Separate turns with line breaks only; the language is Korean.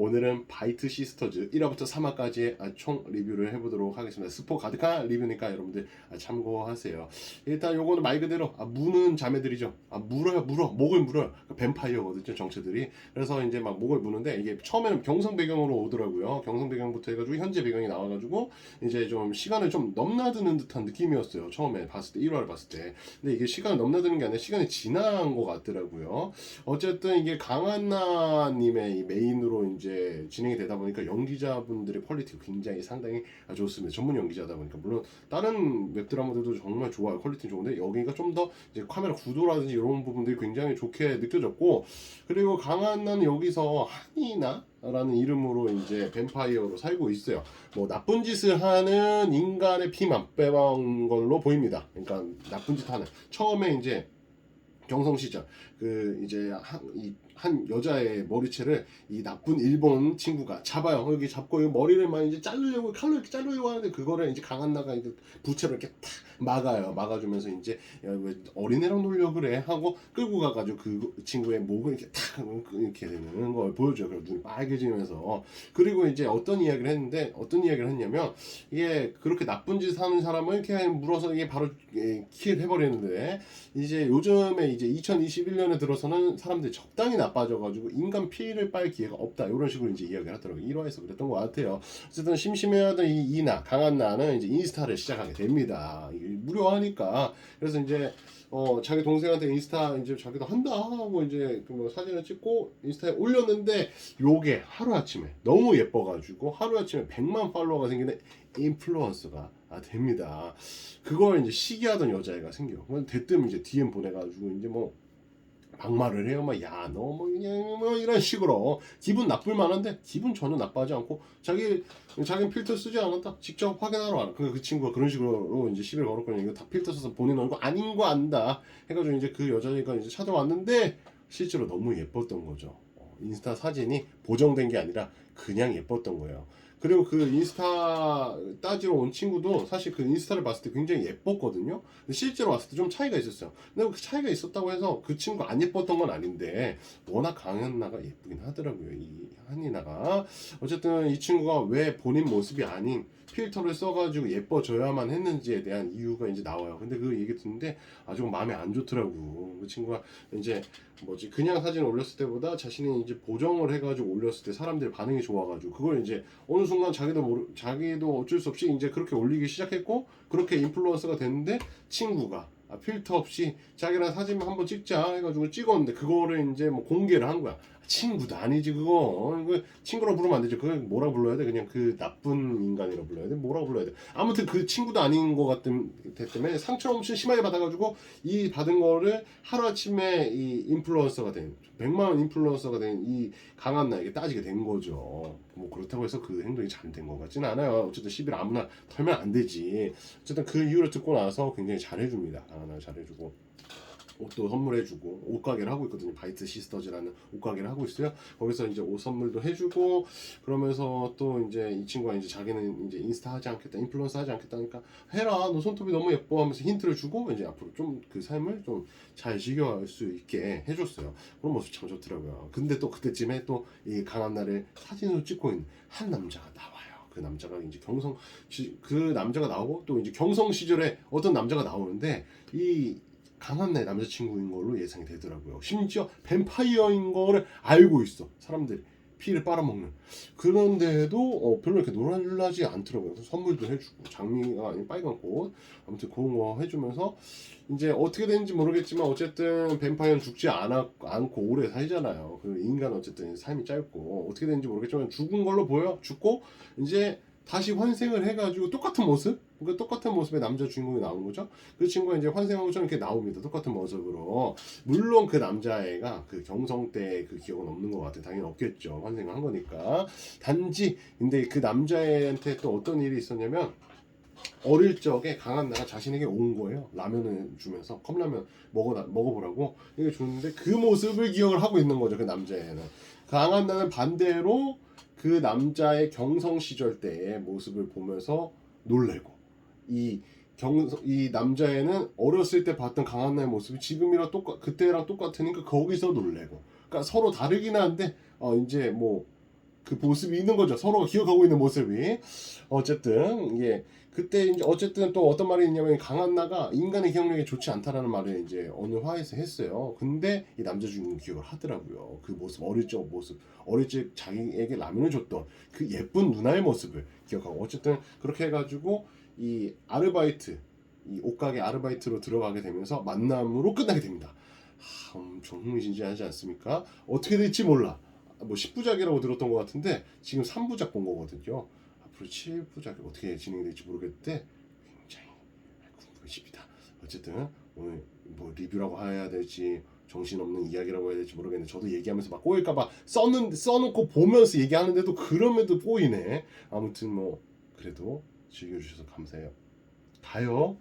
오늘은 바이트 시스터즈 1화부터 3화까지의 아, 총 리뷰를 해보도록 하겠습니다. 스포 가득한 리뷰니까 여러분들 아, 참고하세요. 일단 요거는 말 그대로 아, 무는 자매들이죠. 아, 물어요, 물어. 목을 물어요. 그 뱀파이어거든요, 정체들이. 그래서 이제 막 목을 무는데 이게 처음에는 경성 배경으로 오더라고요. 경성 배경부터 해가지고 현재 배경이 나와가지고 이제 좀 시간을 좀 넘나드는 듯한 느낌이었어요. 처음에 봤을 때 1화를 봤을 때. 근데 이게 시간을 넘나드는 게 아니라 시간이 지난 것 같더라고요. 어쨌든 이게 강한나님의 이 메인으로 이제 진행이 되다 보니까 연기자분들의 퀄리티가 굉장히 상당히 좋습니다. 전문 연기자다 보니까 물론 다른 웹드라마들도 정말 좋아요. 퀄리티 좋은데 여기가 좀 더 이제 카메라 구도라든지 이런 부분들이 굉장히 좋게 느껴졌고 그리고 강한나는 여기서 한이나 라는 이름으로 이제 뱀파이어로 살고 있어요. 뭐 나쁜 짓을 하는 인간의 피만 빼먹은 걸로 보입니다. 그러니까 나쁜 짓 하는 처음에 이제 경성 시절 그 이제 한, 이, 한 여자의 머리채를 이 나쁜 일본 친구가 잡아요. 여기 잡고 이 머리를 막 이제 자르려고 칼로 이렇게 자르려고 하는데 그거를 이제 강한 나가 이제 부채로 이렇게 탁 막아요. 막아주면서 이제 야, 왜 어린애랑 놀려 그래 하고 끌고 가가지고 그 친구의 목을 이렇게 탁 이렇게 되는 걸 보여줘요. 그리고 눈이 빨개지면서 그리고 이제 어떤 이야기를 했는데 어떤 이야기를 했냐면 이게 그렇게 나쁜 짓 하는 사람을 이렇게 물어서 이게 바로 예, 킬 해버리는데 이제 요즘에 이제 2021년에 들어서는 사람들이 적당히 나 빠져가지고 인간 피를 빨 기회가 없다. 이런 식으로 이제 이야기를 하더라고요. 1화에서 그랬던 것 같아요. 어쨌든 심심해하던 이 이나 강한 나는 이제 인스타를 시작하게 됩니다. 무료하니까. 그래서 이제 어 자기 동생한테 인스타 이제 자기도 한다 하고 이제 그뭐 사진을 찍고 인스타에 올렸는데 요게 하루 아침에 너무 예뻐가지고 하루 아침에 100만 팔로워가 생기는 인플루언서가 아, 됩니다. 그걸 이제 시기하던 여자애가 생겨요. 그건 대뜸 이제 DM 보내가지고 이제 뭐 막말을 해요. 막 야 너 뭐 그냥 뭐 이런 식으로 기분 나쁠 만한데 기분 전혀 나빠하지 않고 자기 자기는 필터 쓰지 않았다. 직접 확인하러 와. 그, 그 친구가 그런 식으로 이제 시비를 걸었거든요. 이거 다 필터 써서 본인 얼굴 아닌 거 안다. 해가지고 이제 그 여자애가 이제 찾아왔는데 실제로 너무 예뻤던 거죠. 어, 인스타 사진이 보정된 게 아니라 그냥 예뻤던 거예요. 그리고 그 인스타 따지러 온 친구도 사실 그 인스타를 봤을 때 굉장히 예뻤거든요. 근데 실제로 봤을 때 좀 차이가 있었어요. 근데 그 차이가 있었다고 해서 그 친구 안 예뻤던 건 아닌데 워낙 강현나가 예쁘긴 하더라고요. 이 한이나가 어쨌든 이 친구가 왜 본인 모습이 아닌 필터를 써가지고 예뻐져야만 했는지에 대한 이유가 이제 나와요. 근데 그 얘기 듣는데 아주 마음에 안 좋더라고. 그 친구가 이제 뭐지 그냥 사진 올렸을 때보다 자신이 이제 보정을 해가지고 올렸을 때 사람들의 반응이 좋아가지고 그걸 이제 어느 순간 자기도 모르 자기도 어쩔 수 없이 이제 그렇게 올리기 시작했고 그렇게 인플루언서가 됐는데 친구가 아, 필터 없이 자기랑 사진 한번 찍자 해가지고 찍었는데 그거를 이제 뭐 공개를 한 거야. 친구도 아니지 그거. 어, 이거 친구라 부르면 안 되죠. 그걸 뭐라 불러야 돼? 그냥 그 나쁜 인간이라 불러야 돼? 뭐라 불러야 돼? 아무튼 그 친구도 아닌 것 같은 때문에 상처 엄청 심하게 받아가지고 이 받은 거를 하루 아침에 이 인플루언서가 된 100만 원 인플루언서가 된 이 강한 나에게 따지게 된 거죠. 뭐 그렇다고 해서 그 행동이 잘된 것 같지는 않아요. 어쨌든 시비를 아무나 털면 안 되지. 어쨌든 그 이유를 듣고 나서 굉장히 잘해줍니다. 강한 나 잘해주고. 옷도 선물해주고 옷가게를 하고 있거든요. 바이트 시스터즈라는 옷가게를 하고 있어요. 거기서 이제 옷 선물도 해주고 그러면서 또 이제 이 친구가 이제 자기는 이제 인스타 하지 않겠다, 인플루언서 하지 않겠다니까 해라. 너 손톱이 너무 예뻐 하면서 힌트를 주고 이제 앞으로 좀 그 삶을 좀 잘 즐겨갈 수 있게 해줬어요. 그런 모습 참 좋더라고요. 근데 또 그때쯤에 또 이 강한 날을 사진으로 찍고 있는 한 남자가 나와요. 그 남자가 이제 경성 시, 그 남자가 나오고 또 이제 경성 시절에 어떤 남자가 나오는데 이 강한 내 남자친구인 걸로 예상이 되더라고요. 심지어 뱀파이어인 거를 알고 있어. 사람들이 피를 빨아먹는. 그런데도 어, 별로 이렇게 놀라지 않더라고요. 선물도 해주고 장미가 아닌 빨간 꽃 아무튼 그런 거 해주면서 이제 어떻게 되는지 모르겠지만 어쨌든 뱀파이어는 죽지 않아, 않고 오래 살잖아요. 그 인간 어쨌든 삶이 짧고 어떻게 되는지 모르겠지만 죽은 걸로 보여 죽고 이제 다시 환생을 해가지고 똑같은 모습 그러니까 똑같은 모습의 남자 주인공이 나오는 거죠. 그 친구가 이제 환생한 것처럼 이렇게 나옵니다. 똑같은 모습으로. 물론 그 남자애가 그 경성 때 그 기억은 없는 것 같아. 당연히 없겠죠. 환생을 한 거니까. 단지 근데 그 남자애한테 또 어떤 일이 있었냐면 어릴 적에 강한 나가 자신에게 온 거예요. 라면을 주면서 컵라면 먹어 먹어보라고 이게 주는데 그 모습을 기억을 하고 있는 거죠. 그 남자애는 강한 나는 반대로 그 남자의 경성 시절 때의 모습을 보면서 놀래고 이 경성 이 남자애는 어렸을 때 봤던 강한나의 모습이 지금이랑 똑같 그때랑 똑같으니까 거기서 놀래고. 그러니까 서로 다르긴 한데 어 이제 뭐 그 모습이 있는 거죠. 서로가 기억하고 있는 모습이. 어쨌든 예. 그때 이제 어쨌든 또 어떤 말이 있냐면 강한나가 인간의 기억력이 좋지 않다라는 말을 이제 어느 화에서 했어요. 근데 이 남자 주인공 기억을 하더라고요. 그 모습 어릴 적 모습 어릴 적 자기에게 라면을 줬던 그 예쁜 누나의 모습을 기억하고 어쨌든 그렇게 해가지고 이 아르바이트 이 옷가게 아르바이트로 들어가게 되면서 만남으로 끝나게 됩니다. 하, 엄청 흥미진진하지 않습니까? 어떻게 될지 몰라. 뭐 10부작이라고 들었던 것 같은데 지금 3부작 본 거거든요. 앞으로 7부작이 어떻게 진행이 될지 모르겠는데 굉장히 궁금해집니다. 어쨌든 오늘 뭐 리뷰라고 해야 될지 정신없는 이야기라고 해야 될지 모르겠는데 저도 얘기하면서 막 꼬일까봐 써는 써놓고 보면서 얘기하는데도 그럼에도 꼬이네. 아무튼 뭐 그래도 즐겨주셔서 감사해요. 가요.